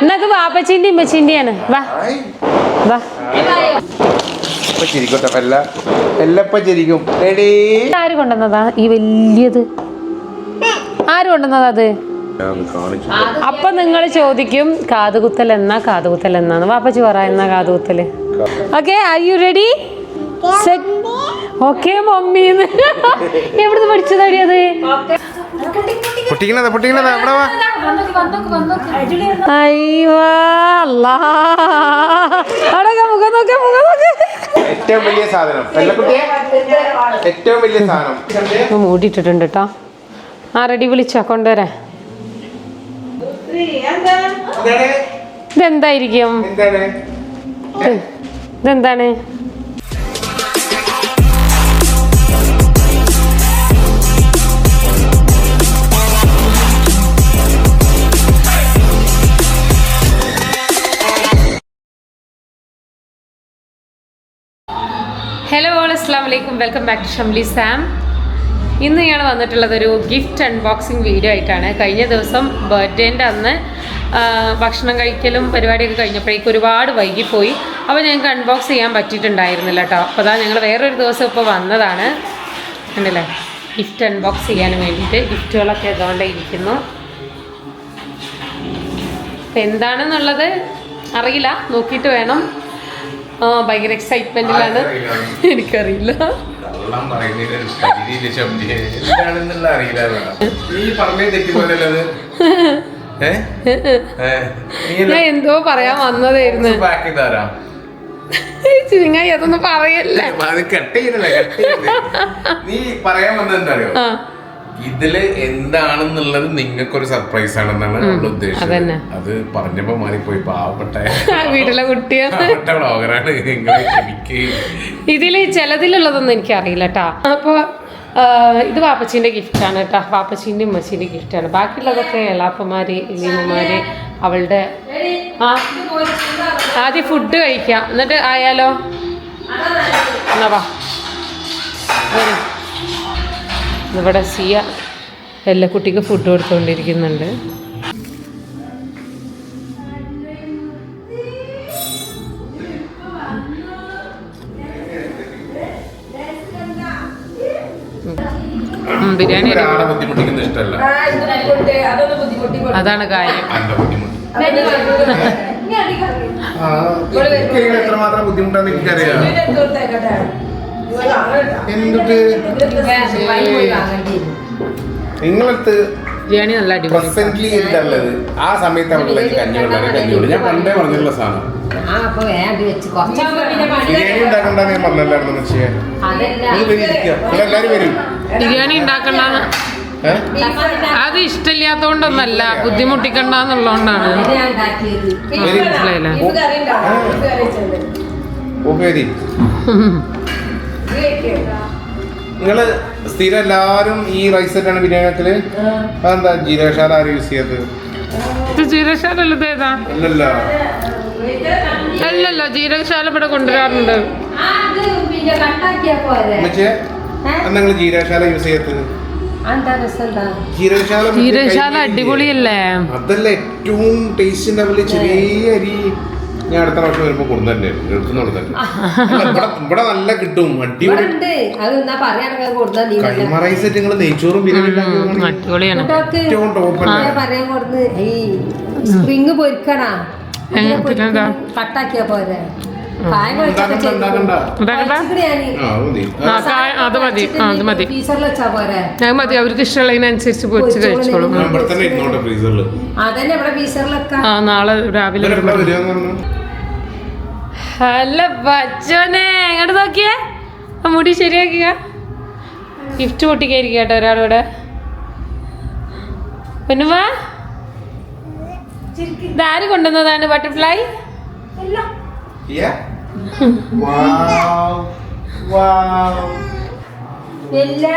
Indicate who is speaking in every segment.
Speaker 1: എന്നത് വാപ്പച്ചിന്റെ ഇമ്മച്ചിന്റെയാണ് വാ. വാ. ആര് കൊണ്ടുവന്നതാ? ഈ വലിയത്. ആര് കൊണ്ടുവന്നതാ അത്? അപ്പൊ നിങ്ങൾ ചോദിക്കും കാതുകുത്തൽ എന്നാ കാതുകുത്തൽ എന്നാന്ന്? വാപ്പച്ചി പറ എന്നാ കാതുകുത്തൽ? Okay are you ready okay മമ്മീന്ന്. എവിടുന്ന് പഠിച്ചതാടി അത്?
Speaker 2: പൊട്ടിക്കണതാ പൊട്ടിക്കണതാ. എവിടെ വാ?
Speaker 1: അയ്യോ മുഖം നോക്കെ മുഖം നോക്കെ.
Speaker 2: ഏറ്റവും വലിയ സാധനം. ഏറ്റവും വലിയ സാധനം.
Speaker 1: മൂടിയിട്ടിട്ടുണ്ട് കേട്ടോ. ആ റെഡി വിളിച്ചോ
Speaker 2: കൊണ്ടുവരാ
Speaker 1: ഇതെന്തായിരിക്കും? ഇതെന്താണ്? ഹലോ ഓൾ അസ്സാം വലൈക്കും welcome back to Shamli Sam ഇന്ന് ഞാൻ വന്നിട്ടുള്ളത് ഒരു ഗിഫ്റ്റ് അൺബോക്സിങ് വീഡിയോ ആയിട്ടാണ്. കഴിഞ്ഞ ദിവസം ബർത്ത്ഡേന്റെ അന്ന് ഭക്ഷണം കഴിക്കലും പരിപാടിയൊക്കെ കഴിഞ്ഞപ്പോഴേക്കും ഒരുപാട് വൈകിപ്പോയി. അപ്പോൾ ഞങ്ങൾക്ക് അൺബോക്സ് ചെയ്യാൻ പറ്റിയിട്ടുണ്ടായിരുന്നില്ല കേട്ടോ. അപ്പോൾ അതാ ഞങ്ങൾ വേറൊരു ദിവസം ഇപ്പോൾ വന്നതാണ്. ഉണ്ടല്ലേ ഗിഫ്റ്റ് അൺബോക്സ് ചെയ്യാൻ വേണ്ടിയിട്ട് ഗിഫ്റ്റുകളൊക്കെ അതുകൊണ്ടേ ഇരിക്കുന്നു. അപ്പം എന്താണെന്നുള്ളത് അറിയില്ല. നോക്കിയിട്ട് വേണം. ആ, ഭയങ്കര എക്സൈറ്റ്മെന്റിലാണ് എനിക്കറിയില്ല. ഞാൻ എന്തോ പറയാൻ വന്നതായിരുന്നു. ചിങ്ങായി അതൊന്നും പറയല്ലേ.
Speaker 2: നീ പറയാൻ
Speaker 1: ആ.
Speaker 2: ഇതിൽ എന്താണെന്നുള്ളത് നിങ്ങൾക്കൊരു സർപ്രൈസ് ആണെന്നാണ് നമ്മുടെ ഉദ്ദേശിച്ചത്.
Speaker 1: അതന്നെ.
Speaker 2: അത് പറഞ്ഞപ്പോ മാറിപ്പോയി പാവപ്പെട്ട
Speaker 1: വീട്ടിലെ കുട്ടിയാണ്
Speaker 2: ഇതിൽ ബ്ലോഗറാണ് എനിക്ക്.
Speaker 1: അറിയില്ല ചിലതിലുള്ളതൊന്നും കേട്ടോ അപ്പോൾ ഇത് വാപ്പച്ചീന്റെ ഗിഫ്റ്റാണ് കേട്ടോ വാപ്പച്ചീന്റെ ഉമ്മച്ചീന്റെ ഗിഫ്റ്റാണ് ബാക്കിയുള്ളതൊക്കെ എളാപ്പമാര് ഇലീമ്മമാര് അവളുടെ ആ ആദ്യം ഫുഡ് കഴിക്കാം. എന്നിട്ട് ആയാലോ? എന്നാ വാ. ഇവിടെ സിയ എല്ലാ കുട്ടിക്ക് ഫുഡ് കൊടുത്തുകൊണ്ടിരിക്കുന്നുണ്ട് ബിരിയാണി അതാണ് കാര്യം.
Speaker 2: എത്രമാത്രം ബുദ്ധിമുട്ടാന്ന് എനിക്കറിയാം. എന്തിട്ട്? നിങ്ങളടുത്ത്
Speaker 1: ബിരിയാണി നല്ല അടിപൊളി
Speaker 2: പ്രസന്റ്ലി എന്താണുള്ളത്? ആ സമയത്ത് അവളുടെ കഞ്ഞിവെള്ളം കഞ്ഞിവെള്ളം ഞാൻ പണ്ടേ പറഞ്ഞിട്ടുള്ള സാധനം. ബിരിയാണി ഉണ്ടാക്കണ്ടെന്ന് ഞാൻ പറഞ്ഞല്ലായിരുന്നു പക്ഷേ. നിങ്ങൾ വരും.
Speaker 1: ബിരിയാണി ഉണ്ടാക്കണ്ടെന്ന്. അത് ഇഷ്ടമില്ലാത്തോണ്ടൊന്നല്ല ബുദ്ധിമുട്ടിക്കണ്ടെന്നുള്ളതുകൊണ്ടാണ് മനസ്സിലായില്ലേ?
Speaker 2: നിങ്ങൾ സ്ഥിരം എല്ലാരും ഈ റൈസ് ആണ് ബിരിയാണി വെക്കൽ അതെന്താ ജീരകശാല ആരും യൂസ് ചെയ്തത്
Speaker 1: ഇത് ജീരകശാല ഇത് ഏതാ?
Speaker 2: ഇല്ലല്ലോ.
Speaker 1: അല്ലല്ലോ ജീരകശാല ഇവിടെ കൊണ്ടുവരാറുണ്ട്.
Speaker 2: നിങ്ങൾ ജീരകശാല യൂസ് ചെയ്തത് ജീരകശാല
Speaker 1: അടിപൊളിയല്ലേ?
Speaker 2: അതല്ല ഏറ്റവും ടേസ്റ്റ് ഉണ്ടാവില്ല ചെറിയ അരി. ഞാൻ അടുത്ത പ്രാവശ്യം വരുമ്പോ കൊടുന്നു തന്നെ എടുക്കുന്ന കൊടുത്തന്നെ ഇവിടെ ഇവിടെ നല്ല കിട്ടും. അടിപൊളി കൈമ റൈസ് സെറ്റ് നിങ്ങൾ നെയ്ച്ചോറും ബിരിയാണി ഏറ്റവും ടോപ്പ്
Speaker 3: കൊടുത്ത് സ്പ്രിങ് പൊരിക്കണ.
Speaker 1: പട്ടാക്കിയ?
Speaker 3: കട്ടാക്കിയ പോരെ.
Speaker 2: ആ മതി.
Speaker 1: ആ, അത് മതി. ആ, അത് മതി. അവർക്ക് ഇഷ്ടമുള്ളതിനനുസരിച്ച് പൊരിച്ച് കഴിച്ചോളും. ആ നാളെ രാവിലെ
Speaker 2: ഹലോ
Speaker 1: അല്ല ബച്ചോനെ എങ്ങോട്ട് നോക്കിയേ? ആ മുടി ശരിയാക്കിയ ഗിഫ്റ്റ് പൊട്ടിക്കായിരിക്കും കേട്ടോ ഒരാളിവിടെ. പൊന്നുവാ? ഇതാര് കൊണ്ടുവന്നതാണ് ബട്ടർഫ്ലൈ
Speaker 2: Yeah.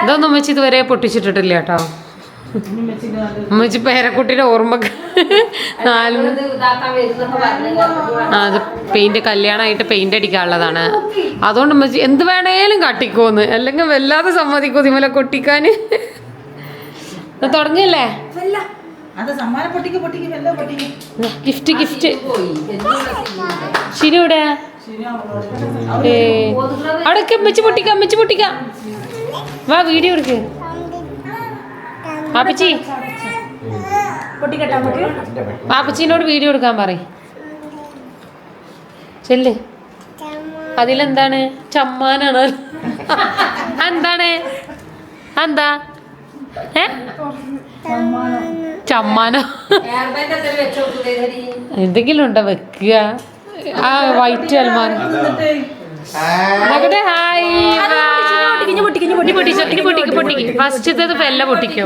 Speaker 1: ഇതൊന്നും അമ്മച്ചി ഇതുവരെ പൊട്ടിച്ചിട്ടിട്ടില്ല കേട്ടോ. ഉമ്മച്ചി പേരക്കുട്ടിയുടെ ഓർമ്മ നാല് അത് പെയിന്റ് കല്യാണമായിട്ട് പെയിന്റ് അടിക്കാനുള്ളതാണ്. അതുകൊണ്ട് ഉമ്മച്ചി എന്ത് വേണേലും കാട്ടിക്കോന്ന്. അല്ലെങ്കിൽ വല്ലാതെ സമ്മതിക്കോ തിമല കൊട്ടിക്കാന്. തുടങ്ങിയല്ലേ?
Speaker 4: അത് സമ്മാനം പൊട്ടിക്ക് പൊട്ടിക്ക് വല്ല പൊട്ടിക്ക്.
Speaker 1: Gift gift.
Speaker 3: പോയി എന്തുകൊണ്ടാ
Speaker 1: ശരി ഇവിടെ ഏ അവിടെ അമ്മച്ച് പൊട്ടിക്കാം അമ്മച്ച് പൊട്ടിക്കാം. വാ വീഡിയോ എടുക്ക്. പാപ്പച്ചി. പാപ്പച്ചീനോട് വീഡിയോ എടുക്കാൻ പറയും. ചെല്ല്. അതിലെന്താണ്? ചമ്മാനാണ്. എന്താണ്? എന്താ? ഏ? ചമ്മാനോ.
Speaker 3: എന്തെങ്കിലും
Speaker 1: ഉണ്ടോ വെക്കുക? ആ വൈറ്റ് അൽമാർ. നോക്കട്ടെ ഹായ് പൊട്ടിക്ക് പൊട്ടിക്ക് ഫസ്റ്റത്തത് പൊട്ടിക്കോ.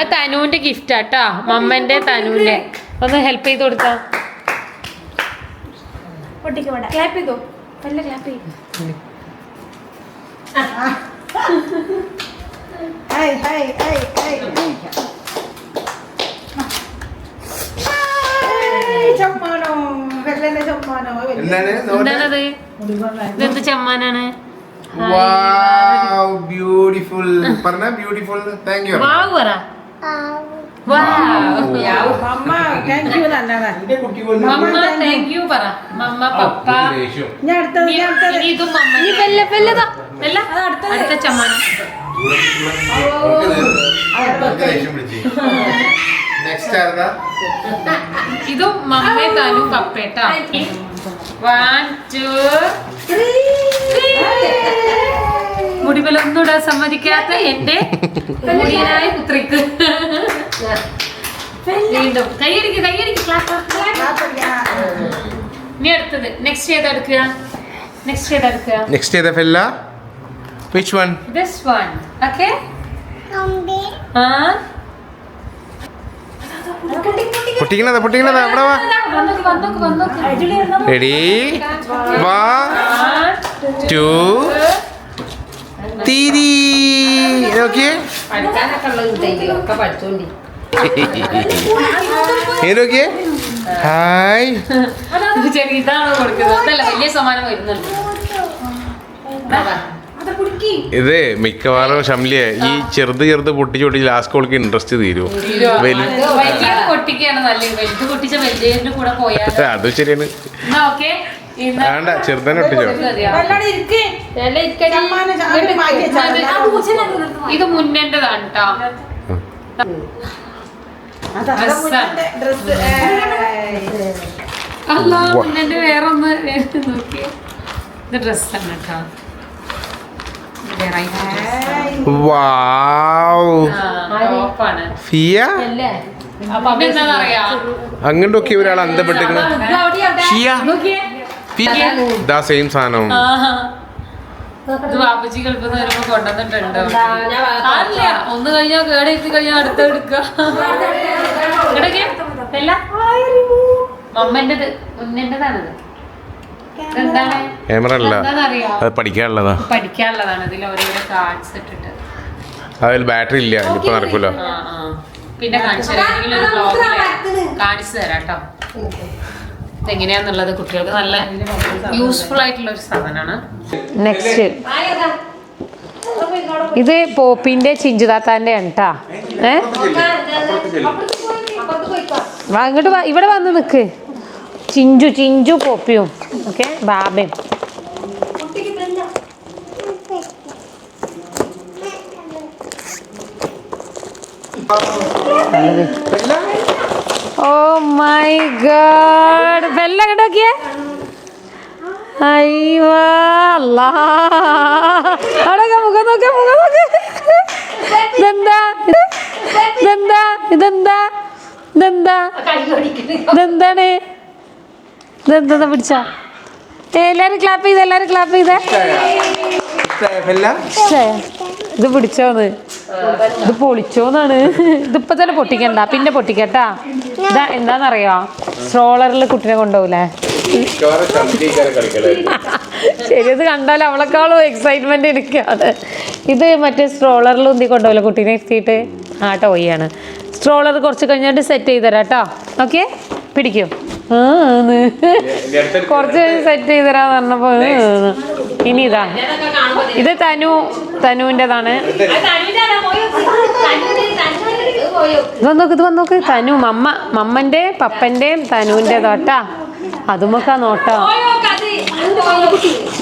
Speaker 1: ആ തനുവിന്റെ ഗിഫ്റ്റ് ആട്ടാ. മമ്മന്റെ തനുവിന്റെ. ഒന്ന് ഹെൽപ്പ് ചെയ്ത് കൊടുത്താ.
Speaker 4: ഹായ് ഹായ് ഹായ് ചമ്മാനോ വെള്ളന്റെ ചമ്മാനോ
Speaker 2: എന്താണ് നോക്കട്ടെ.
Speaker 1: എന്താണത്? ഇതെന്ത് ചമ്മാനാണ്?
Speaker 2: വാവ് ബ്യൂട്ടിഫുൾ പറഞ്ഞ ബ്യൂട്ടിഫുൾ താങ്ക് യു
Speaker 1: വാവ് പറ.
Speaker 4: ഞാൻ
Speaker 1: അടുത്ത ചമ്മാനം. ഇതും മമ്മ തനു കപ്പേട്ട വൺ ടു ഇടാൻ സമ്മതിക്കാത്ത എന്റെ മുടിയനായ പുത്രിക്ക്. വീണ്ടും. കൈയടിക്ക് കൈയടിക്ക് ക്ലാസ് ഇനി അടുത്തത്. നെക്സ്റ്റ് ചെയ്ത് എടുക്കുക? നെക്സ്റ്റ് ചെയ്ത് എടുക്കുക?
Speaker 2: നെക്സ്റ്റ് ചെയ്ത ഫെല്ല? Which one
Speaker 1: this one okay ആ?
Speaker 2: പൊട്ടിക്കണതാ പൊട്ടിക്കണതാ അവിടെ വാ. റെഡി വാ ടു തീരി. നോക്കിയേ. ഏതൊക്കെ ഹായ്
Speaker 1: ചെറിയതാണ് ചെറിയ കൊടുക്കുന്നത്? വലിയ സമ്മാനം വരുന്നുണ്ട്.
Speaker 2: ഇത് മിക്കവാറും ഷംലിയ ഈ ചെറുത് ചെറുത് പൊട്ടിച്ച് പൊട്ടിച്ച് ലാസ്റ്റ് കോൾക്ക് ഇൻട്രസ്റ്റ് തീരും. അത് ശരിയാണ്. വേണ്ട ചെറുതന്നെ ഒട്ടിച്ചോ
Speaker 1: ഇത് മുന്നേണ്ടതാണ് കേട്ടോ അല്ല മുന്നേന്റെ വേറൊന്ന് നോക്കിയേ. ഇത് ഡ്രസ്സാണ് കേട്ടോ
Speaker 2: വാവ്.
Speaker 1: ടോപ്പാണ്
Speaker 2: ഫിയ?
Speaker 1: അപ്പൊ എന്താണെന്നറിയാ
Speaker 2: അങ്ങോട്ട് നോക്കി ഒരാൾ ദാ സെയിം സാധനം
Speaker 1: വരുമ്പോ കൊണ്ടുവന്നിട്ടുണ്ടോ അല്ല ഒന്ന് കഴിഞ്ഞാ കേടെത്തി കഴിഞ്ഞാ അടുത്ത എടുക്കുക. മുന്നേണ്ടതാണിത് എന്താണ്
Speaker 2: ക്യാമറ അല്ല. അത് പഠിക്കാനുള്ളതാ.
Speaker 1: പഠിക്കാനുള്ളതാണ്. ഇതിൽ ഓരോരോ കാർഡ്സ് ഇട്ടിട്ട്.
Speaker 2: അതിൽ ബാറ്ററി ഇല്ല. ഇപ്പൊ നടക്കൂല.
Speaker 1: പിന്നെ കാണിച്ചു തരാം. കാണിച്ചു തരാം കേട്ടോ. ഇതെങ്ങനെയാന്നുള്ളത് കുട്ടികൾക്ക് നല്ല യൂസ്ഫുൾ ആയിട്ടുള്ള ഒരു സാധനമാണ്. നെക്സ്റ്റ് ഇത് പോപ്പിന്റെ ചിഞ്ചുതാത്താന്റെ ആണ് കേട്ടാ ഏ വാ. ഇവിടെ വന്ന് നിക്ക്. ചിഞ്ചു ചിഞ്ചു പോപ്പിയും. ഓക്കെ ബാബയും ഓ മൈ ഗാഡ് ബെല്ല കിടക്കിയേ അവിടെ മുഖം നോക്കിയ മുഖം നോക്കി. ഇതെന്താ? ഇതെന്താ? ഇതെന്താ? ഇതെന്താ? ഇതെന്താണ്? ഇതെന്താ പിടിച്ച? എല്ലാരും ക്ലാപ്പ് ചെയ്ത് എല്ലാരും ക്ലാപ്പ് ചെയ്തേ. ഇത് പിടിച്ചോന്ന്. ഇത് പൊളിച്ചോന്നാണ്. ഇതിപ്പൊ തന്നെ പൊട്ടിക്കണ്ട. പിന്നെ പൊട്ടിക്കട്ടാ. ഇതാ എന്താന്നറിയോ? സ്ട്രോളറിൽ കുട്ടിനെ കൊണ്ടുപോകൂലേ? ശരി ഇത് കണ്ടാൽ അവളെക്കാളും എക്സൈറ്റ്മെന്റ് എനിക്കാണ് ഇത് മറ്റേ സ്ട്രോളറിൽ ഉന്തി കൊണ്ടുപോകില്ല കുട്ടീനെ എത്തിയിട്ട് ആ ടോയാണ് സ്ട്രോളർ കുറച്ച് കഴിഞ്ഞിട്ട് സെറ്റ് ചെയ്ത് തരാം കേട്ടോ ഓക്കെ പിടിക്കും. കുറച്ച് സെറ്റ് ചെയ്ത് തരാന്ന് പറഞ്ഞപ്പോ. ഇനി ഇതാ. ഇത് തനു തനുവിന്റെതാണ്. ഇത് വന്നോക്ക് ഇത് വന്നോക്ക്. തനു മമ്മ മമ്മന്റെ പപ്പന്റെയും തനുവിന്റെ തോട്ടാ അതുമൊക്കെ നോട്ടോ.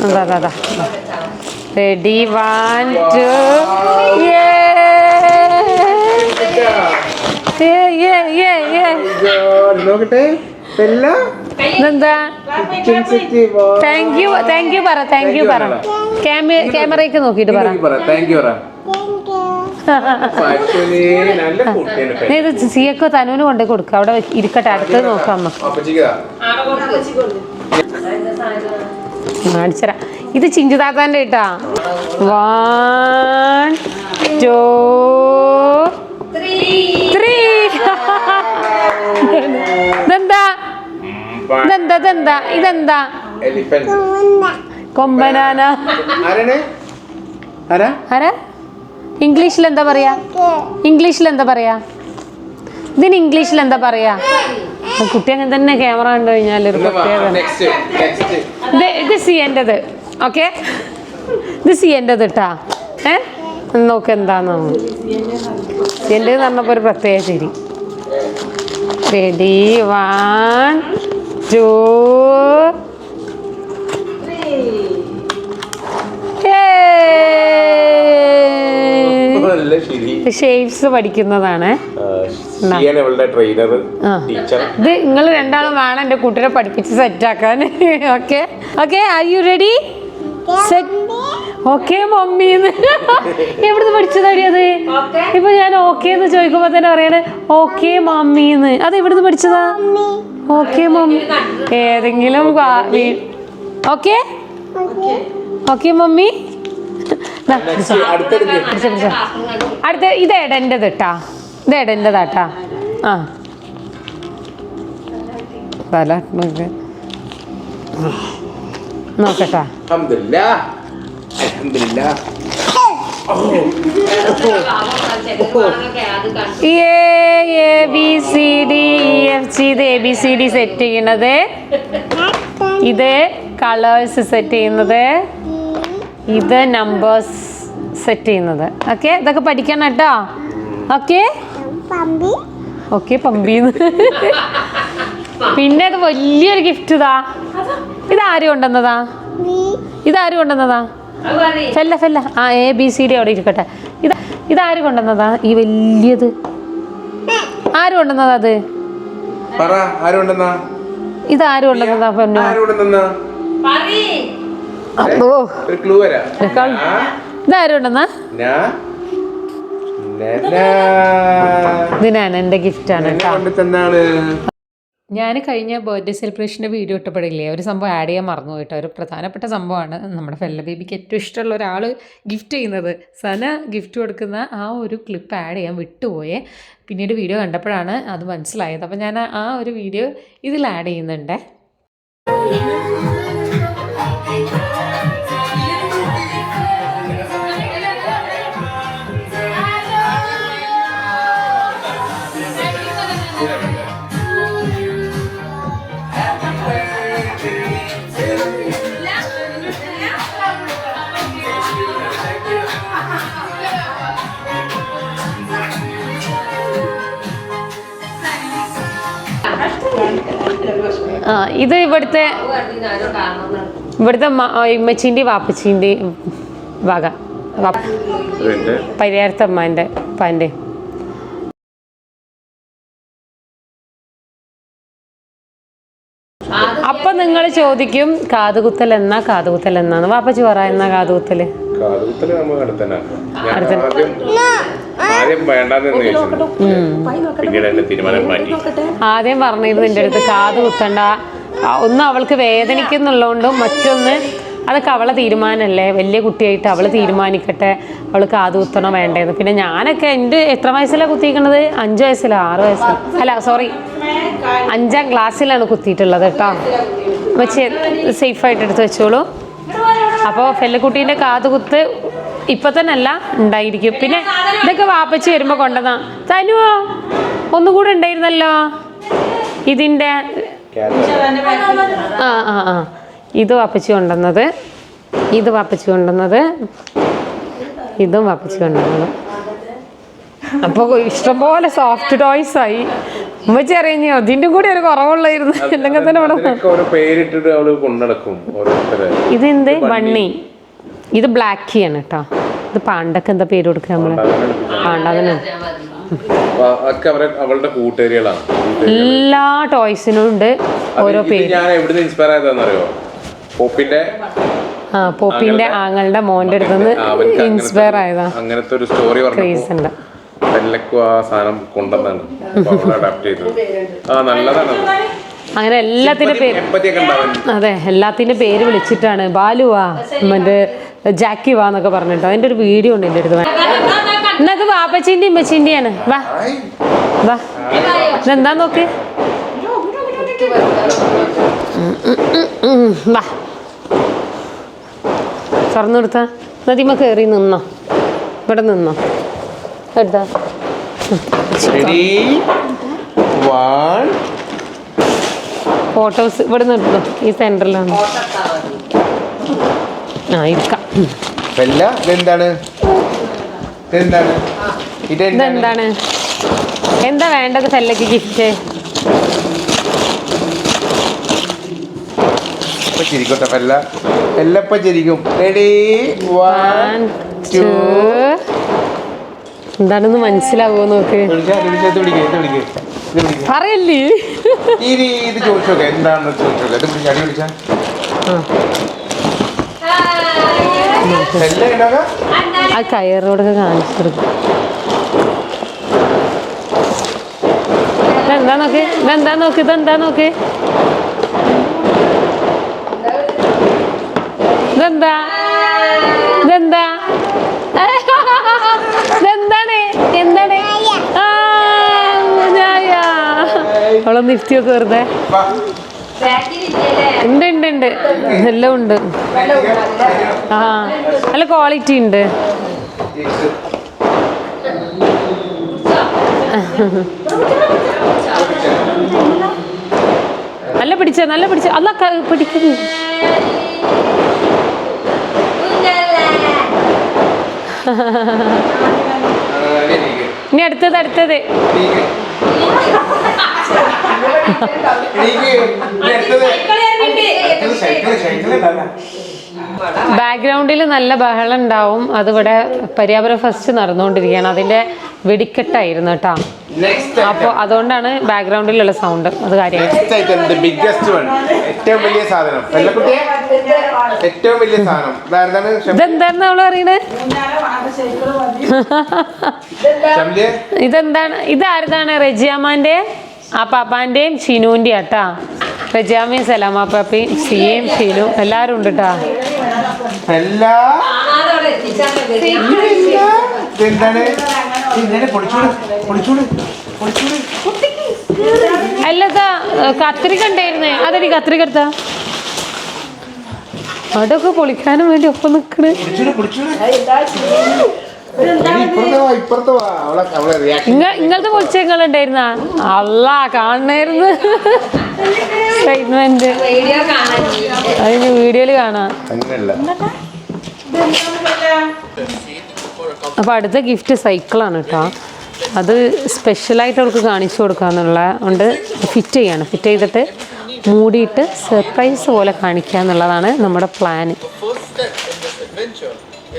Speaker 1: അതാ അതാ റെഡി വൺ ടു
Speaker 2: നോക്കട്ടെ.
Speaker 1: ഇതെന്താ? താങ്ക് യു താങ്ക് യു പറ താങ്ക് യു പറ. ക്യാമ ക്യാമറയ്ക്ക് നോക്കിയിട്ട് പറ. നീ ഇത് സിയക്കോ തനുവിന് കൊണ്ടേ കൊടുക്കുക അവിടെ ഇരിക്കട്ടെ അടുത്ത് നോക്കാം കാണിച്ചരാ ഇത് ചിഞ്ചു താത്താന്റെ കേട്ടാ വൺ ടു ത്രീ ഇതെന്താ? ഇതെന്താ ഇതെന്താ ഇതെന്താ?
Speaker 2: എലിഫന്റ്.
Speaker 1: കൊമ്പനാന
Speaker 2: ആരാ?
Speaker 1: ഇംഗ്ലീഷിൽ എന്താ പറയാ? ഇംഗ്ലീഷിൽ എന്താ പറയാ? ഇതിന് ഇംഗ്ലീഷിൽ എന്താ പറയാ കുട്ടി അങ്ങനെ തന്നെ ക്യാമറ കണ്ടു കഴിഞ്ഞാൽ ഒരു പ്രത്യേകത. ഇത് ഇത് സി എന്റെത് ഓക്കെ? ഇത് സി എന്റെത് കേട്ടാ ഏ? നോക്ക് എന്താന്ന്. സി എന്റെ പറഞ്ഞപ്പോൾ ഒരു പ്രത്യേക ചിരി. റെഡി വൺ ടു ഷേപ്സ് പഠിക്കുന്നതാണ്.
Speaker 2: ഷിയാണ് ട്രെയിനർ ടീച്ചർ
Speaker 1: ഇത് നിങ്ങൾ രണ്ടാളും വേണം എന്റെ കുട്ടീനെ പഠിപ്പിച്ച് സെറ്റാക്കാൻ okay okay are you ready set okay മമ്മീന്ന് എവിടുന്ന് പഠിച്ചതാടി അത്? ഇപ്പൊ ഞാൻ ഓക്കെ എന്ന് ചോദിക്കുമ്പോ തന്നെ പറയാണ് ഓക്കെ മമ്മിന്ന്. അത് എവിടുന്ന് പഠിച്ചതാ? Okay mummy. ഏതെങ്കിലും ഓക്കെ. Okay mummy. അടുത്ത ഇത് എടന്റെത് കേട്ടാ ഇത് എടന്റെതാട്ടാ ആ. തല നോക്ക് നോക്കട്ടാ.
Speaker 2: അൽഹംദുലില്ലാ
Speaker 1: A A B C D E F G ഇത് A B C D set ചെയ്യണത് ഇത് കളേഴ്സ് സെറ്റ് ചെയ്യുന്നത്. ഇത് നമ്പേഴ്സ് സെറ്റ് ചെയ്യുന്നത്. ഓക്കെ ഇതൊക്കെ പഠിക്കണം കേട്ടോ. ഓക്കെ ഓക്കെ പമ്പിന്ന്. പിന്നെ അത് വലിയൊരു ഗിഫ്റ്റ് ഇതാ. ഇതാരും കൊണ്ടുവന്നതാ? ഇതാരും കൊണ്ടുവന്നതാ? ഫെല്ല ഫെല്ല. ആ എ ബി സി ഡി അവിടെ ഇരിക്കട്ടെ. ഇത് ഇതാര് കൊണ്ടുവന്നതാ? ഈ വലിയത്. ആര് കൊണ്ടുവന്നതാ അത്?
Speaker 2: പറ ആര്
Speaker 1: ഇതാര് കൊണ്ടുവന്നതാ പൊന്നു
Speaker 2: അപ്പോ
Speaker 1: ഓ.
Speaker 2: ഒരു ക്ലൂ വരാം.
Speaker 1: ഇതിനേക്കാൾ ഇതാര് കൊണ്ടുവന്നാ?
Speaker 2: ഞാൻ
Speaker 1: ഇതിനാണ് എന്റെ ഗിഫ്റ്റാണ് കേട്ടോ. ഞാൻ കഴിഞ്ഞ ബർത്ത്ഡേ സെലിബ്രേഷന്റെ വീഡിയോ ഇട്ടപ്പെടില്ലേ ഒരു സംഭവം ആഡ് ചെയ്യാൻ മറന്നു പോയിട്ടോ. ഒരു പ്രധാനപ്പെട്ട സംഭവമാണ് നമ്മുടെ ഫെല്ല ബേബിക്ക് ഏറ്റവും ഇഷ്ടമുള്ള ഒരാൾ ഗിഫ്റ്റ് ചെയ്യുന്നത്. സന ഗിഫ്റ്റ് കൊടുക്കുന്ന ആ ഒരു ക്ലിപ്പ് ആഡ് ചെയ്യാൻ വിട്ടുപോയേ. പിന്നീട് വീഡിയോ കണ്ടപ്പോഴാണ് അത് മനസ്സിലായത്. അപ്പോൾ ഞാൻ ആ ഒരു വീഡിയോ ഇതിൽ ആഡ് ചെയ്യുന്നുണ്ട്. ആ ഇത് ഇവിടുത്തെ ഇവിടുത്തെ ഇമ്മച്ചിന്റെ വാപ്പച്ചിന്റെ വക. വാപ്പ- പരിയാരത്തെ അമ്മാന്റെ പാന്റെ അപ്പൊ നിങ്ങൾ ചോദിക്കും കാതുകുത്തൽ എന്നാ കാതുകുത്തൽ എന്നാന്ന് വാപ്പച്ചി പറ എന്നാ
Speaker 2: കാതുകുത്തൽ? അടുത്തന്നെ ആദ്യം വേണ്ടാന്ന് ചോദിച്ചു. പിന്നീട് എന്റെ തീരുമാനം മാറ്റി.
Speaker 1: ആദ്യം പറഞ്ഞിരുന്നു എന്റെ അടുത്ത് കാത് കുത്തണ്ട. ഒന്ന് അവൾക്ക് വേദനിക്കുന്നുള്ളതുകൊണ്ടും മറ്റൊന്ന് അതൊക്കെ അവളെ തീരുമാനമല്ലേ വലിയ കുട്ടിയായിട്ട് അവൾ തീരുമാനിക്കട്ടെ. അവൾ കാത് കുത്തണോ വേണ്ടേന്ന്. പിന്നെ ഞാനൊക്കെ എന്റെ എത്ര വയസ്സിലാണ് കുത്തിയിരിക്കണത്? അഞ്ച് വയസ്സിലോ? ആറ് വയസ്സിലോ? അല്ല സോറി. അഞ്ചാം ക്ലാസ്സിലാണ് കുത്തിയിട്ടുള്ളത് കേട്ടോ. വെച്ച് സേഫായിട്ട് എടുത്ത് വെച്ചോളൂ. അപ്പോൾ ഫെല്ലക്കുട്ടീന്റെ കാത് കുത്ത് ഇപ്പൊ തന്നെ അല്ല ഉണ്ടായിരിക്കും. പിന്നെ ഇതൊക്കെ വാപ്പച്ചി വരുമ്പോ കൊണ്ടുവന്നാ തനുവോ ഒന്നുകൂടെ ഉണ്ടായിരുന്നല്ലോ? ഇതിന്റെ ആ ആ ആ. ഇത് വാപ്പച്ചി കൊണ്ടുവന്നത്. ഇത് വാപ്പച്ചി കൊണ്ടുവന്നത്. ഇതും വാപ്പച്ചി കൊണ്ടുവന്നത്. അപ്പോൾ ഇഷ്ടംപോലെ സോഫ്റ്റ് ടോയ്സ് ആയി. ഉമ്മച്ചി അറിഞ്ഞു അതിന്റെ കൂടി ഒരു കുറവുള്ളായിരുന്നു. അല്ലെങ്കിൽ തന്നെ ഇവിടെ ഇതെന്ത്? ബണ്ണി. ഇത് ബ്ലാക്ക് ആണ് കേട്ടോ ഇത് പാണ്ടൊക്കെ എന്താ പേര് കൊടുക്കുക നമ്മൾ? പാണ്ടതിന്.
Speaker 2: അപ്പൊ അതൊക്കെ അവരെ അവളുടെ കൂട്ടുകാരികളാണ്.
Speaker 1: എല്ലാ ടോയ്സിനും ഉണ്ട് ഓരോ പേര്.
Speaker 2: ഞാൻ എവിടുന്ന് ഇൻസ്പയർ ആയതാണെന്നറിയോ പോപ്പിന്റെ
Speaker 1: ആ പോപ്പിന്റെ ആങ്ങളുടെ മോന്റെ അടുത്തുനിന്ന് ഇൻസ്പയർ
Speaker 2: ആയതാണ്
Speaker 1: ആയതാ.
Speaker 2: അങ്ങനത്തെ ഒരു സ്റ്റോറി
Speaker 1: ക്രേസ് ഉണ്ട്.
Speaker 2: എല്ലക്കും ആ സാധനം കൊണ്ടുവന്നാണ്. അഡാപ്റ്റ് ചെയ്തത്. ആ നല്ലതാണ്
Speaker 1: അങ്ങനെ എല്ലാത്തിന്റെ പേര് അതെ എല്ലാത്തിന്റെ പേര് വിളിച്ചിട്ടാണ്. ബാലുവാ മറ്റേ ജാക്കി വാ എന്നൊക്കെ പറഞ്ഞിട്ടോ. അതിന്റെ ഒരു വീഡിയോ ഉണ്ട് എന്റെ അടുത്ത്. എന്നത് വാപ്പച്ചിന്റെ ഇമ്മച്ചിന്റെയാണ് വാ. വാ. ഇതെന്താ നോക്ക്? വാ. തുറന്നു കൊടുത്ത. നദിമ കയറി നിന്നോ. ഇവിടെ നിന്നോ. എടുത്താ. ഫോട്ടോസ് ഇവിടെ നിർത്തുന്നു ഈ സെന്ററിലാണ് ആ
Speaker 2: ഇതെന്താണ്? ഇതെന്താണ്? ഇതെന്താണ്?
Speaker 1: ഇതെന്താണ്? എന്താ വേണ്ടത് ഫെല്ലക്ക് ഗിഫ്റ്റ്
Speaker 2: ഇപ്പൊ ചിരിക്കട്ടെ ചിരിക്കും. റെഡി വൺ
Speaker 1: ടു എന്താണെന്ന് മനസ്സിലാവുമോ നോക്ക്? പറയല്ലേ?
Speaker 2: ഇനി ഇത് ചോദിച്ചോക്കെ. എന്താണെന്ന് ചോദിച്ചോക്കെ. ഇത് പിടിച്ച് അടി പിടിച്ചാ
Speaker 1: ആ കയറോടൊക്കെ കാണിച്ചു കൊടുക്കും ഇതെന്താ നോക്ക്? ഇതെന്താ നോക്ക്? ഇതെന്താ നോക്ക്? ഇതെന്താ? ഇതെന്താ? ഇതെന്താണ്? എന്താണ്? അവളൊന്ന് ഇരുത്തി വെറുതെ. ഉണ്ട് ഉണ്ട് ഉണ്ട്. എല്ലാം ഉണ്ട്. ആ നല്ല ക്വാളിറ്റി ഉണ്ട്. നല്ല പിടിച്ച നല്ല പിടിച്ച. അല്ല പിടിക്കുന്നു.
Speaker 2: ഇനി
Speaker 1: അടുത്തത് അടുത്തത്.
Speaker 2: സൈക്കിൾ.
Speaker 1: ബാക്ക്ഗ്രൗണ്ടിൽ നല്ല ബഹളം ഉണ്ടാവും. അതിവിടെ പര്യാപുരം ഫസ്റ്റ് നടന്നുകൊണ്ടിരിക്കുകയാണ്. അതിന്റെ വെടിക്കെട്ടായിരുന്നു കേട്ടോ.
Speaker 2: അപ്പൊ
Speaker 1: അപ്പോൾ അതുകൊണ്ടാണ് ബാക്ക്ഗ്രൗണ്ടിലുള്ള സൗണ്ട് അത് കാര്യമായി
Speaker 2: ഇതെന്താണ് ഇത് ആരുതാണ് biggest ഏറ്റവും വലിയ സാധനം. ഏറ്റവും വലിയ സാധനം.
Speaker 1: അവൾ പറയണേ?
Speaker 2: ഷംലിയെ
Speaker 1: ഇതെന്താണ്? ഇതാരതാണ്? റെജിയാമാന്റെ ആ പാപ്പാന്റെയും ഷിനുവിന്റെയും ആട്ടാ റെജിയാമയും സലാമാ പാപ്പയും ഷീയും ഷിനു എല്ലാവരും ഉണ്ട് കേട്ടാ
Speaker 2: എല്ലാ ഇതെന്താണ്? ഇന്നലെ പൊളിച്ചൂട് പൊളിച്ചൂട് പൊളിച്ചൂട്
Speaker 1: അല്ലതാ കത്രിക ഉണ്ടായിരുന്നേ. അതെനിക്ക് കത്രിക എടുത്താ? അതൊക്കെ പൊളിക്കാനും വേണ്ടി ഒപ്പം നിൽക്കണ് ഇങ്ങനത്തെ പൊളിച്ചങ്ങൾ ഉണ്ടായിരുന്ന അല്ല കാണണായിരുന്നു. സ്റ്റേറ്റ്മെന്റ് അതിന് വീഡിയോയിൽ കാണാം. അപ്പൊ അടുത്ത ഗിഫ്റ്റ് സൈക്കിളാണ് കേട്ടോ അത് സ്പെഷ്യലായിട്ട് അവൾക്ക് കാണിച്ചു കൊടുക്കാന്നുള്ള കൊണ്ട് ഫിറ്റ് ചെയ്യാണ്. ഫിറ്റ് ചെയ്തിട്ട് മൂടിയിട്ട് സർപ്രൈസ് പോലെ കാണിക്കുക എന്നുള്ളതാണ് നമ്മുടെ പ്ലാന്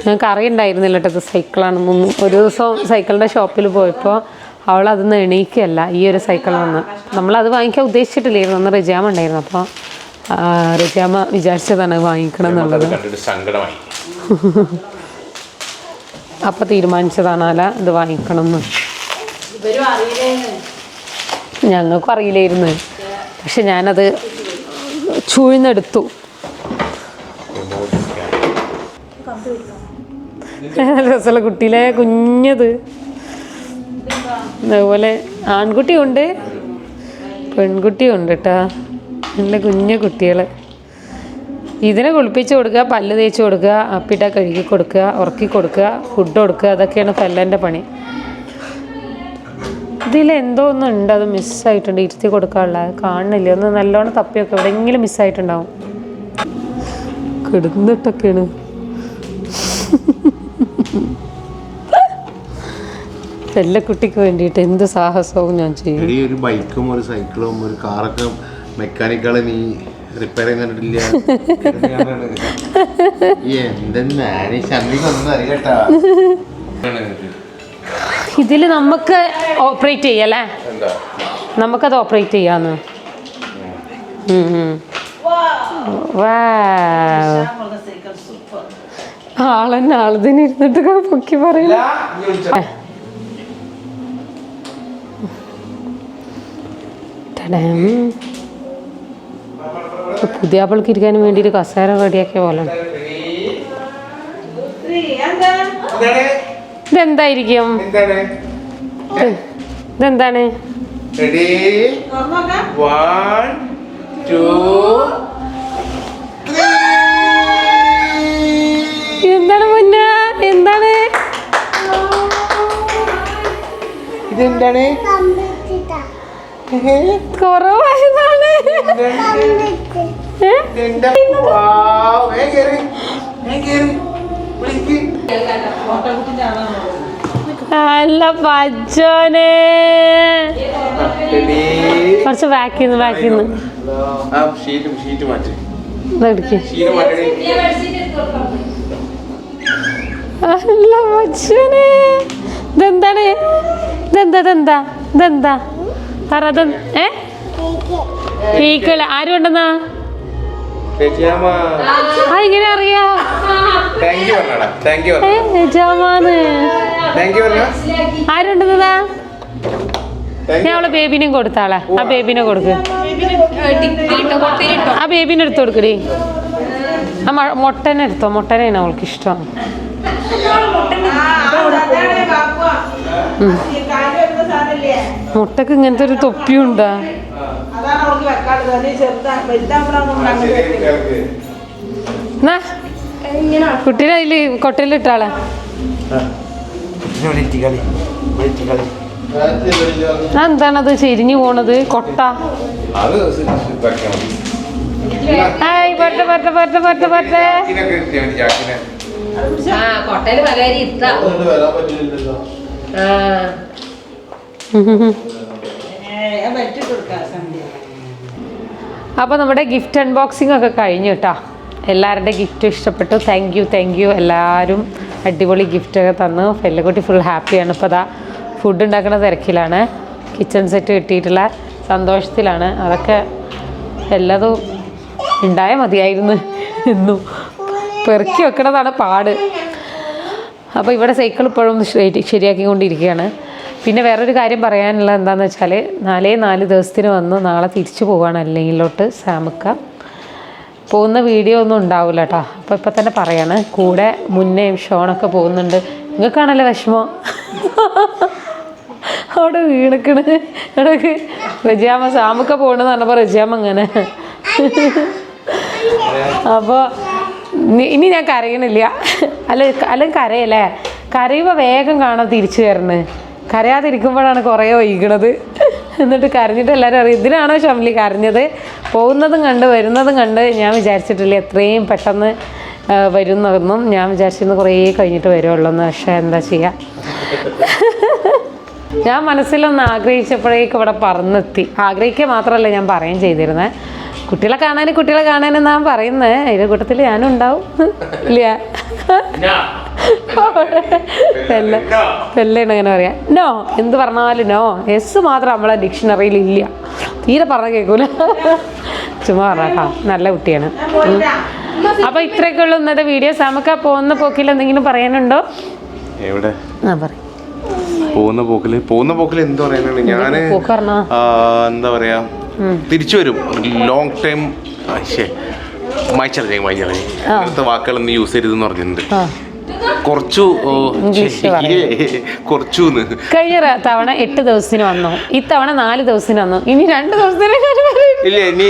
Speaker 1: ഞങ്ങൾക്ക് അറിയണ്ടായിരുന്നില്ല കേട്ടോ ഇത് സൈക്കിളാണെന്നൊന്നും. ഒരു ദിവസം സൈക്കിളിന്റെ ഷോപ്പിൽ പോയപ്പോൾ അവൾ അതൊന്ന് എണീക്കുകയല്ല ഈ ഒരു സൈക്കിൾ വന്ന് നമ്മളത് വാങ്ങിക്കാൻ ഉദ്ദേശിച്ചിട്ടില്ലായിരുന്നു അന്ന് റിജാമ ഉണ്ടായിരുന്നു. അപ്പോൾ റിജാമ വിചാരിച്ചതാണ് വാങ്ങിക്കണം എന്നുള്ളത് അപ്പോൾ തീരുമാനിച്ചതാണ് അല്ല ഇത് വാങ്ങിക്കണം എന്ന് ഞങ്ങൾക്കും അറിയില്ലായിരുന്നു. പക്ഷെ ഞാനത് ചൂഴ്ന്നെടുത്തു. രസമുള്ള കുട്ടിയിലെ കുഞ്ഞത്. അതുപോലെ ആൺകുട്ടിയുണ്ട്. പെൺകുട്ടിയുണ്ട് കേട്ടോ നല്ല കുഞ്ഞു കുട്ടികൾ ഇതിനെ കുളിപ്പിച്ച് കൊടുക്കുക പല്ല് തേച്ച് കൊടുക്കുക അപ്പിട്ട കഴുകി കൊടുക്കുക ഉറക്കി കൊടുക്കുക ഫുഡ് കൊടുക്കുക അതൊക്കെയാണ് ഫെല്ലന്റെ പണി. ഇതിൽ എന്തോ ഒന്നും ഉണ്ട് അത് മിസ്സായിട്ടുണ്ട് ഇരുത്തി കൊടുക്കാനുള്ള കാണുന്നില്ല. ഒന്ന് നല്ലോണം തപ്പിയൊക്കെ. എവിടെയെങ്കിലും മിസ്സായിട്ടുണ്ടാവും കിടന്നിട്ടൊക്കെയാണ്. പെല്ലക്കുട്ടിക്ക് വേണ്ടിയിട്ട് എന്ത് സാഹസവും ഞാൻ ചെയ്യും.
Speaker 2: എടി ഒരു ബൈക്കും ഒരു സൈക്കിളും ഒരു കാറൊക്കെ മെക്കാനിക്കുകളെ നീ റിപ്പയർ ചെയ്യാൻ കണ്ടിട്ടില്ല ഇതിൽ ശന്തിക്കൊന്നും അറിയട്ടാ
Speaker 1: ഇതിൽ നമുക്ക് ഓപ്പറേറ്റ് ചെയ്യല്ലേ നമുക്കത് ഓപ്പറേറ്റ് ചെയ്യാന്ന്. Wow. ആളെന്നെ ആളതിന് ഇരുന്നിട്ട് പൊക്കി പറയില്ല പുതിയ ആപ്പിൾക്ക് ഇരിക്കാൻ വേണ്ടിയിട്ട് കസേര റെഡിയാക്കിയ പോലെ ഇതെന്തായിരിക്കും? ഇതെന്താണ്?
Speaker 2: റെഡി വൺ ടു ഇതെന്താണ്?
Speaker 1: കുറവായതാണ്. അല്ല പച്ചോനെ? കുറച്ച് ബാക്കിന്ന് ബാക്കിന്ന് അല്ല പച്ചോനെ ഇതെന്താണ്? ഇതെന്താ ഇതെന്താ? ഇതെന്താ? പറ ഏ? ഈക്കല ആരും ഉണ്ടെന്നാ ആ ഇങ്ങനെ അറിയാ. ആരുണ്ടെന്നതാ ഞാൻ അവളെ ബേബിനെയും കൊടുത്താളെ ആ ബേബിനെ കൊടുക്ക്. ആ ബേബിനെ എടുത്തു കൊടുക്കടി ആ മൊട്ടനെ എടുത്തോ. മുട്ടനെയാണ് അവൾക്ക് ഇഷ്ടം. ഉം. മുട്ടക്ക് ഇങ്ങനത്തെ ഒരു
Speaker 5: വലുതാകുമ്പോഴാണ്
Speaker 1: എന്നാ കുട്ടീനെ അതിൽ കൊട്ടയിൽ ഇട്ടാളെ എന്താണത്? ചെരിഞ്ഞു പോണത്? കൊട്ട. ഹായ് പറ്റ പറ്റ പറ്റ പറ്റ പറ്റ
Speaker 2: ജാക്കിനൊക്കെ ഇരുത്തിയാ മതി, ജാക്കിനെ.
Speaker 3: ആ പലരി ഇട്ടാ
Speaker 1: അപ്പോൾ നമ്മുടെ ഗിഫ്റ്റ് അൺബോക്സിംഗ് ഒക്കെ കഴിഞ്ഞു കേട്ടോ എല്ലാവരുടെ ഗിഫ്റ്റും ഇഷ്ടപ്പെട്ടു. താങ്ക് യു താങ്ക് യു എല്ലാവരും അടിപൊളി ഗിഫ്റ്റ് ഒക്കെ തന്നു. ഫെല്ലക്കുട്ടി ഫുൾ ഹാപ്പിയാണ് ഇപ്പോൾ അതാ ഫുഡ് ഉണ്ടാക്കുന്ന തിരക്കിലാണ്. കിച്ചൺ സെറ്റ് കിട്ടിയിട്ടുള്ള സന്തോഷത്തിലാണ്. അതൊക്കെ എല്ലാതും ഉണ്ടായാൽ മതിയായിരുന്നു. എന്നും പെറുക്കി വെക്കണതാണ് പാട്. അപ്പോൾ ഇവിടെ സൈക്കിൾ ഇപ്പോഴും ശരി ശരിയാക്കിക്കൊണ്ടിരിക്കുകയാണ്. പിന്നെ വേറൊരു കാര്യം പറയാനുള്ള എന്താണെന്ന് വെച്ചാൽ നാലേ നാല് ദിവസത്തിന് വന്ന് നാളെ തിരിച്ചു പോവുകയാണ് അല്ലെങ്കിലോട്ട് സാമുക്ക. പോകുന്ന വീഡിയോ ഒന്നും ഉണ്ടാവില്ല കേട്ടോ അപ്പോൾ ഇപ്പം തന്നെ പറയാണ്. കൂടെ മുന്നേ ഷോണൊക്കെ പോകുന്നുണ്ട്. നിങ്ങൾക്കാണല്ലോ വിഷമം. അവിടെ വീണക്കണ്. ഇടയ്ക്ക് റജിയാമ്മ സാമുക്ക പോകണമെന്ന് പറഞ്ഞപ്പോൾ റജിയാമ്മ അങ്ങനെ അപ്പോൾ ഇനി ഞാൻ കരയണില്ല. അല്ല അല്ലെങ്കിൽ കരയല്ലേ? കരയുമ്പോൾ വേഗം കാണാൻ തിരിച്ചു വരണേ. കരയാതിരിക്കുമ്പോഴാണ് കുറേ വൈകണത് എന്നിട്ട് കരഞ്ഞിട്ട് എല്ലാവരും അറിയും ഇതിനാണോ ഷംലി കരഞ്ഞത്? പോകുന്നതും കണ്ട് വരുന്നതും കണ്ട്. ഞാൻ വിചാരിച്ചിട്ടില്ല എത്രയും പെട്ടെന്ന് വരുന്നതെന്നും ഞാൻ വിചാരിച്ചിരുന്നു കുറേ കഴിഞ്ഞിട്ട് വരുള്ളൂ എന്ന് പക്ഷേ എന്താ ചെയ്യുക ഞാൻ മനസ്സിലൊന്ന് ആഗ്രഹിച്ചപ്പോഴേക്കും ഇവിടെ പറന്നെത്തി. ആഗ്രഹിക്കുക മാത്രമല്ല ഞാൻ പറയുകയും ചെയ്തിരുന്നത് കുട്ടികളെ കാണാൻ കുട്ടികളെ കാണാൻ എന്നാണ് പറയുന്നത് അതിന്റെ കൂട്ടത്തിൽ ഞാനും ഉണ്ടാവും ഇല്ല. പെല്ല പെല്ലാണ് അങ്ങനെ പറയാ. നോ എന്ത് പറഞ്ഞാലും നോ എസ് മാത്രം നമ്മളെ ഡിക്ഷണറിയിൽ ഇല്ല. തീരെ പറഞ്ഞ കേൾക്കൂല ചുമ്മാ പറഞ്ഞാ നല്ല കുട്ടിയാണ്. അപ്പൊ ഇത്രയൊക്കെ ഉള്ള ഇന്നത്തെ വീഡിയോസ് നമുക്ക് ആ പോകുന്ന പോക്കിൽ എന്തെങ്കിലും പറയാനുണ്ടോ?
Speaker 2: എവിടെ?
Speaker 1: ആ പറയും.
Speaker 2: പോകുന്ന പോക്കിൽ പോകുന്ന പോക്കിൽ എന്ത് പറയാനാണ്? ഞാൻ എന്താ പറയാ? തിരിച്ചു വരും. ലോങ് ടൈം മായ്ച്ചറിഞ്ഞേ മായ്ച്ചറിഞ്ഞേ. അങ്ങനത്തെ വാക്കുകളൊന്നും യൂസ് ചെയ്തെന്ന് പറഞ്ഞിട്ടുണ്ട്. കുറച്ചു
Speaker 1: കഴിഞ്ഞ തവണ എട്ട് ദിവസത്തിന് വന്നു. ഇത്തവണ നാല് ദിവസത്തിന് വന്നു. ഇനി രണ്ട് ദിവസത്തിന്
Speaker 2: ഇല്ല ഇനി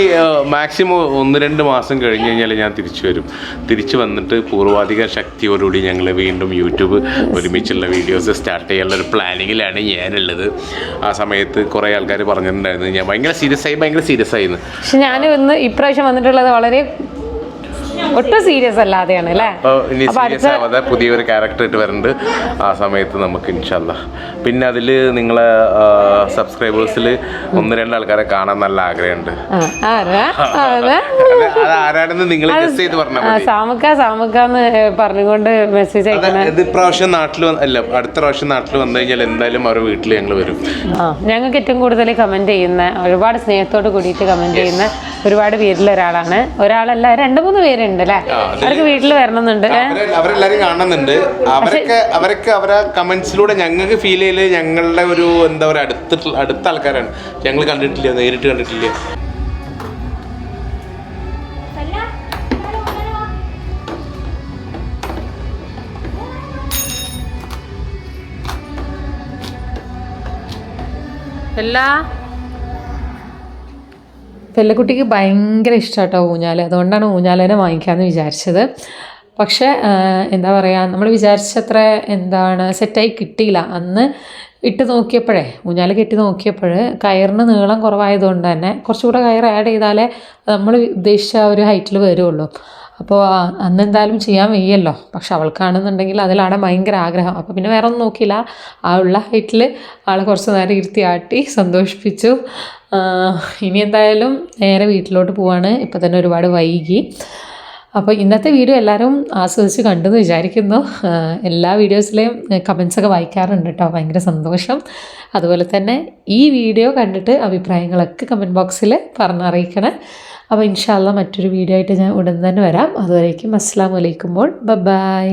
Speaker 2: മാക്സിമം ഒന്ന് രണ്ട് മാസം കഴിഞ്ഞ് കഴിഞ്ഞാൽ ഞാൻ തിരിച്ചു വരും. തിരിച്ചു വന്നിട്ട് പൂർവാധിക ശക്തിയോടുകൂടി ഞങ്ങൾ വീണ്ടും യൂട്യൂബ് ഒരുമിച്ചുള്ള വീഡിയോസ് സ്റ്റാർട്ട് ചെയ്യാനുള്ള ഒരു പ്ലാനിങ്ങിലാണ് ഞാനുള്ളത്. ആ സമയത്ത് കുറേ ആൾക്കാർ പറഞ്ഞിട്ടുണ്ടായിരുന്നു. ഞാൻ ഭയങ്കര സീരിയസ് ആയി ഭയങ്കര സീരിയസ് ആയിരുന്നു
Speaker 1: പക്ഷെ ഞാൻ ഇന്ന് ഇപ്രാവശ്യം വന്നിട്ടുള്ളത് വളരെ ഒട്ടും സീരിയസ് അല്ലാതെയാണ് അല്ലേ?
Speaker 2: ഇനി സീരിയസ് ആവാതെ പുതിയൊരു ക്യാരക്ടർ ആയിട്ട് വരുന്നുണ്ട് ആ സമയത്ത് നമുക്ക് ഇൻഷല്ല പിന്നെ അതിൽ നിങ്ങളെ സബ്സ്ക്രൈബേഴ്സിൽ ഒന്ന് രണ്ട് ആൾക്കാരെ കാണാൻ നല്ല ആഗ്രഹമുണ്ട്. ആരാണെന്ന് നിങ്ങൾ ഗസ് ചെയ്ത് പറഞ്ഞാൽ സാമുക്ക
Speaker 1: സാമുക്ക എന്ന് പറഞ്ഞുകൊണ്ട് മെസ്സേജ്
Speaker 2: ഇത് പ്രാവശ്യം നാട്ടിൽ അല്ല അടുത്ത പ്രാവശ്യം നാട്ടിൽ വന്നു കഴിഞ്ഞാൽ എന്തായാലും അവരുടെ വീട്ടിൽ ഞങ്ങൾ വരും.
Speaker 1: ഞങ്ങൾക്ക് ഏറ്റവും കൂടുതൽ കമന്റ് ചെയ്യുന്ന ഒരുപാട് സ്നേഹത്തോട് കൂടിയിട്ട് കമന്റ് ചെയ്യുന്ന ഒരുപാട് പേരിൽ ഒരാളാണ് ഒരാളല്ല രണ്ട് മൂന്ന് പേരുണ്ട്. അല്ലേ അവർക്ക് വീട്ടിൽ വരണമെന്നുണ്ട്.
Speaker 2: അവരെല്ലാരും കാണുന്നുണ്ട്. അവരൊക്കെ അവരൊക്കെ അവരെ കമന്റ്സിലൂടെ ഞങ്ങൾക്ക് ഫീൽ ചെയ്യൽ ഞങ്ങളുടെ ഒരു എന്താ പറയുക അടുത്ത അടുത്ത ആൾക്കാരാണ്. ഞങ്ങൾ കണ്ടിട്ടില്ല നേരിട്ട് കണ്ടിട്ടില്ല.
Speaker 1: എല്ലാ പെല്ലക്കുട്ടിക്ക് ഭയങ്കര ഇഷ്ടമാട്ടോ ഊഞ്ഞാൽ അതുകൊണ്ടാണ് ഊഞ്ഞാലേനെ വാങ്ങിക്കാമെന്ന് വിചാരിച്ചത്. പക്ഷേ എന്താ പറയുക നമ്മൾ വിചാരിച്ചത്ര എന്താണ് സെറ്റായി കിട്ടിയില്ല. അന്ന് ഇട്ട് നോക്കിയപ്പോഴേ ഊഞ്ഞാൽ കെട്ടി നോക്കിയപ്പോൾ കയറിന് നീളം കുറവായതുകൊണ്ട് തന്നെ കുറച്ചുകൂടെ കയർ ആഡ് ചെയ്താലേ നമ്മൾ ഉദ്ദേശിച്ച ഒരു ഹൈറ്റിൽ വരുള്ളൂ. അപ്പോൾ ആ- അന്ന് എന്തായാലും ചെയ്യാൻ വയ്യല്ലോ. പക്ഷെ അവൾക്കാണെന്നുണ്ടെങ്കിൽ അതിലാണ് ഭയങ്കര ആഗ്രഹം. അപ്പോൾ പിന്നെ വേറെ ഒന്നും നോക്കിയില്ല. ആ ഉള്ള ഹൈറ്റിൽ ആളെ കുറച്ച് നേരം ഇരുത്തി ആട്ടി സന്തോഷിപ്പിച്ചു ഇനി എന്തായാലും നേരെ വീട്ടിലോട്ട് പോവാണ്. ഇപ്പോൾ തന്നെ ഒരുപാട് വൈകി. അപ്പോൾ ഇന്നത്തെ വീഡിയോ എല്ലാവരും ആസ്വദിച്ച് കണ്ടെന്ന് വിചാരിക്കുന്നു. എല്ലാ വീഡിയോസിലെയും കമൻസൊക്കെ വായിക്കാറുണ്ട് കേട്ടോ. ഭയങ്കര സന്തോഷം. അതുപോലെ തന്നെ ഈ വീഡിയോ കണ്ടിട്ട് അഭിപ്രായങ്ങളൊക്കെ കമന്റ് ബോക്സിൽ പറഞ്ഞറിയിക്കണേ. അപ്പോൾ ഇൻഷാല്ല മറ്റൊരു വീഡിയോ ആയിട്ട് ഞാൻ ഉടൻ തന്നെ വരാം. അതുവരേക്കും അസ്സാം വലൈക്കുമ്പോൾ ബൈ